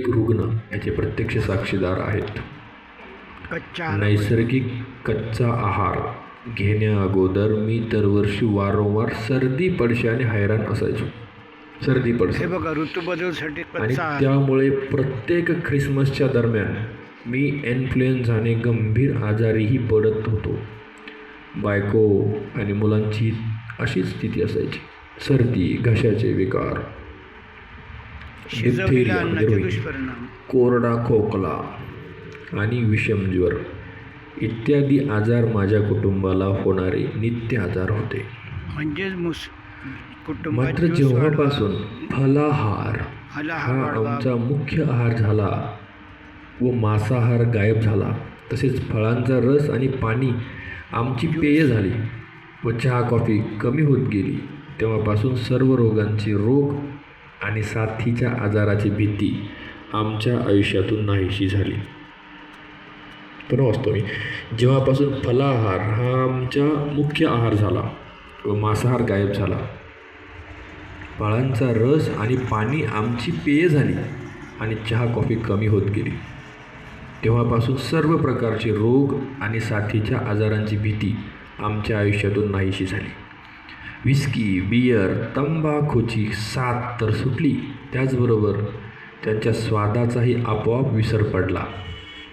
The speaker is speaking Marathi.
रुग्ण याचे प्रत्यक्ष साक्षीदार आहेत. नैसर्गिक कच्चा आहार घेण्या अगोदर मी दरवर्षी वारंवार सर्दी पडशाने हैराण असायचो. सर्दी हे पडसे बघा ऋतू बदलसाठी आणि कच्चा त्यामुळे प्रत्येक ख्रिसमसच्या दरम्यान मी इन्फ्लुएन्झाने गंभीर आजारीही पडत होतो. बायको आणि मुलांची अशीच स्थिती असायची. सर्दी घशाचे विकार डिप्थेरिया म्हणजे कोरडा खोकला आणि विषम ज्वर इत्यादी आजार माझ्या कुटुंबाला होणारे नित्य आजार होते. म्हणजेच मुस कुटुंबात मात्र जेव्हापासून फलाहार हा आमचा मुख्य आहार झाला व मांसाहार गायब झाला तसेच फळांचा रस आणि पाणी आमची पेय झाली व चहा कॉफी कमी होत गेली. तेव्हापासून सर्व रोगांची रोग आणि साथीच्या आजाराची भीती आमच्या आयुष्यातून नाहीशी झाली. पण वाचतो मी जेव्हापासून फलाहार हा आमचा मुख्य आहार झाला व मांसाहार गायब झाला फळांचा रस आणि पाणी आमची पेय झाली आणि चहा कॉफी कमी होत गेली. तेव्हापासून सर्व प्रकारचे रोग आणि साथीच्या आजारांची भीती आमच्या आयुष्यातून नाहीशी झाली. विस्की बियर तंबाखूची साथ तर सुटली. त्याचबरोबर त्यांच्या स्वादाचाही आपोआप विसर पडला.